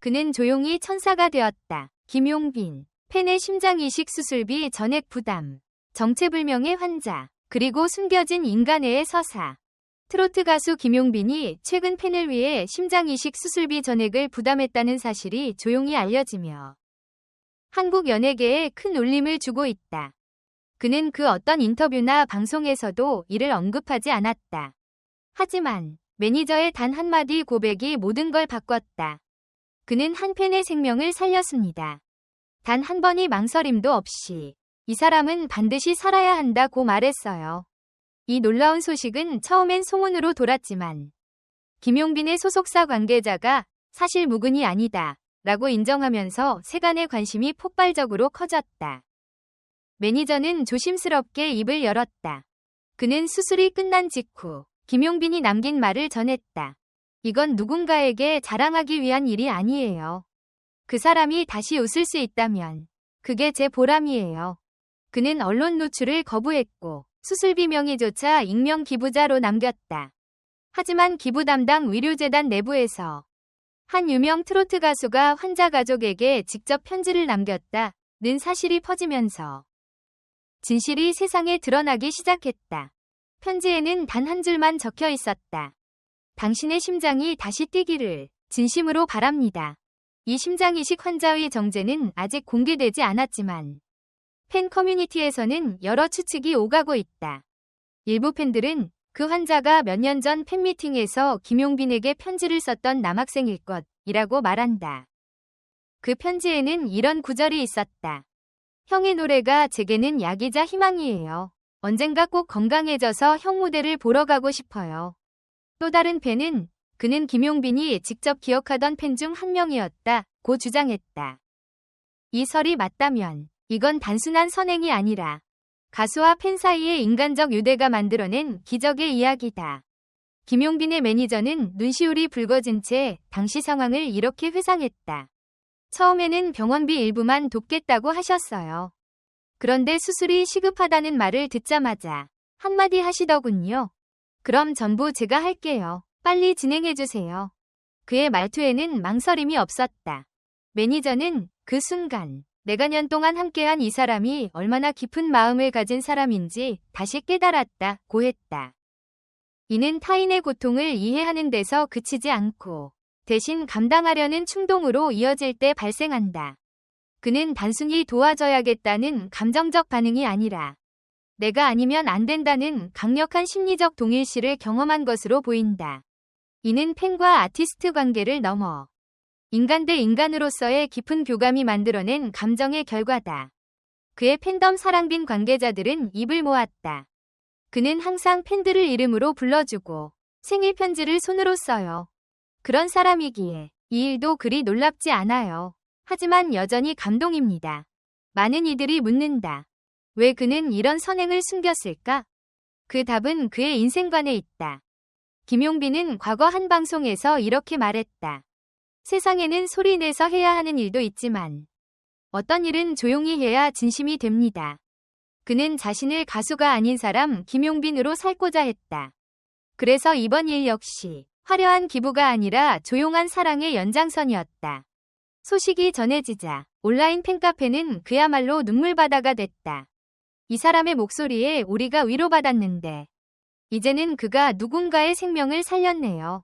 그는 조용히 천사가 되었다. 김용빈, 팬의 심장이식 수술비 전액 부담, 정체불명의 환자, 그리고 숨겨진 인간의 서사. 트로트 가수 김용빈이 최근 팬을 위해 심장이식 수술비 전액을 부담했다는 사실이 조용히 알려지며 한국 연예계에 큰 울림을 주고 있다. 그는 그 어떤 인터뷰나 방송에서도 이를 언급하지 않았다. 하지만 매니저의 단 한마디 고백이 모든 걸 바꿨다. 그는 한 팬의 생명을 살렸습니다. 단 한 번의 망설임도 없이 이 사람은 반드시 살아야 한다고 말했어요. 이 놀라운 소식은 처음엔 소문으로 돌았지만 김용빈의 소속사 관계자가 사실 무근이 아니다 라고 인정하면서 세간의 관심이 폭발적으로 커졌다. 매니저는 조심스럽게 입을 열었다. 그는 수술이 끝난 직후 김용빈이 남긴 말을 전했다. 이건 누군가에게 자랑하기 위한 일이 아니에요. 그 사람이 다시 웃을 수 있다면 그게 제 보람이에요. 그는 언론 노출을 거부했고 수술비 명의조차 익명 기부자로 남겼다. 하지만 기부 담당 의료재단 내부에서 한 유명 트로트 가수가 환자 가족에게 직접 편지를 남겼다 는 사실이 퍼지면서 진실이 세상에 드러나기 시작했다. 편지에는 단 한 줄만 적혀 있었다. 당신의 심장이 다시 뛰기를 진심으로 바랍니다. 이 심장이식 환자의 정제는 아직 공개되지 않았지만 팬 커뮤니티에서는 여러 추측이 오가고 있다. 일부 팬들은 그 환자가 몇 년 전 팬미팅에서 김용빈에게 편지를 썼던 남학생일 것이라고 말한다. 그 편지에는 이런 구절이 있었다. 형의 노래가 제게는 약이자 희망이에요. 언젠가 꼭 건강해져서 형 무대를 보러 가고 싶어요. 또 다른 팬은 그는 김용빈이 직접 기억하던 팬 중 한 명이었다 고 주장했다. 이 설이 맞다면 이건 단순한 선행이 아니라 가수와 팬 사이의 인간적 유대가 만들어낸 기적의 이야기다. 김용빈의 매니저는 눈시울이 붉어진 채 당시 상황을 이렇게 회상했다. 처음에는 병원비 일부만 돕겠다고 하셨어요. 그런데 수술이 시급하다는 말을 듣자마자 한마디 하시더군요. 그럼 전부 제가 할게요. 빨리 진행해주세요. 그의 말투에는 망설임이 없었다. 매니저는 그 순간 내가 년 동안 함께한 이 사람이 얼마나 깊은 마음을 가진 사람인지 다시 깨달았다 고 했다. 이는 타인의 고통을 이해하는 데서 그치지 않고 대신 감당하려는 충동으로 이어질 때 발생한다. 그는 단순히 도와줘야겠다는 감정적 반응이 아니라 내가 아니면 안 된다는 강력한 심리적 동일시를 경험한 것으로 보인다. 이는 팬과 아티스트 관계를 넘어 인간 대 인간으로서의 깊은 교감이 만들어낸 감정의 결과다. 그의 팬덤 사랑빈 관계자들은 입을 모았다. 그는 항상 팬들을 이름으로 불러주고 생일 편지를 손으로 써요. 그런 사람이기에 이 일도 그리 놀랍지 않아요. 하지만 여전히 감동입니다. 많은 이들이 묻는다. 왜 그는 이런 선행을 숨겼을까? 그 답은 그의 인생관에 있다. 김용빈은 과거 한 방송에서 이렇게 말했다. 세상에는 소리내서 해야 하는 일도 있지만 어떤 일은 조용히 해야 진심이 됩니다. 그는 자신을 가수가 아닌 사람 김용빈으로 살고자 했다. 그래서 이번 일 역시 화려한 기부가 아니라 조용한 사랑의 연장선이었다. 소식이 전해지자 온라인 팬카페는 그야말로 눈물바다가 됐다. 이 사람의 목소리에 우리가 위로받았는데 이제는 그가 누군가의 생명을 살렸네요.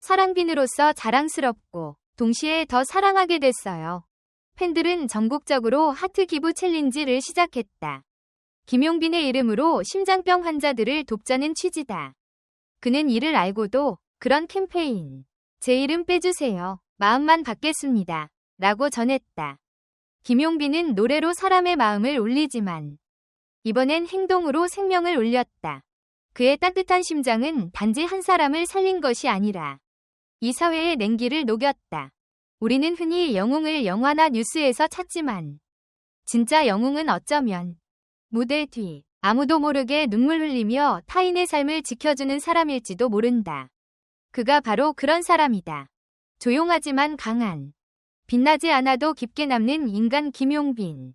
사랑빈으로서 자랑스럽고 동시에 더 사랑하게 됐어요. 팬들은 전국적으로 하트 기부 챌린지를 시작했다. 김용빈의 이름으로 심장병 환자들을 돕자는 취지다. 그는 이를 알고도 그런 캠페인 제 이름 빼주세요. 마음만 받겠습니다. 라고 전했다. 김용빈은 노래로 사람의 마음을 울리지만 이번엔 행동으로 생명을 울렸다. 그의 따뜻한 심장은 단지 한 사람을 살린 것이 아니라 이 사회의 냉기를 녹였다. 우리는 흔히 영웅을 영화나 뉴스에서 찾지만 진짜 영웅은 어쩌면 무대 뒤 아무도 모르게 눈물 흘리며 타인의 삶을 지켜주는 사람일지도 모른다. 그가 바로 그런 사람이다. 조용하지만 강한 빛나지 않아도 깊게 남는 인간 김용빈.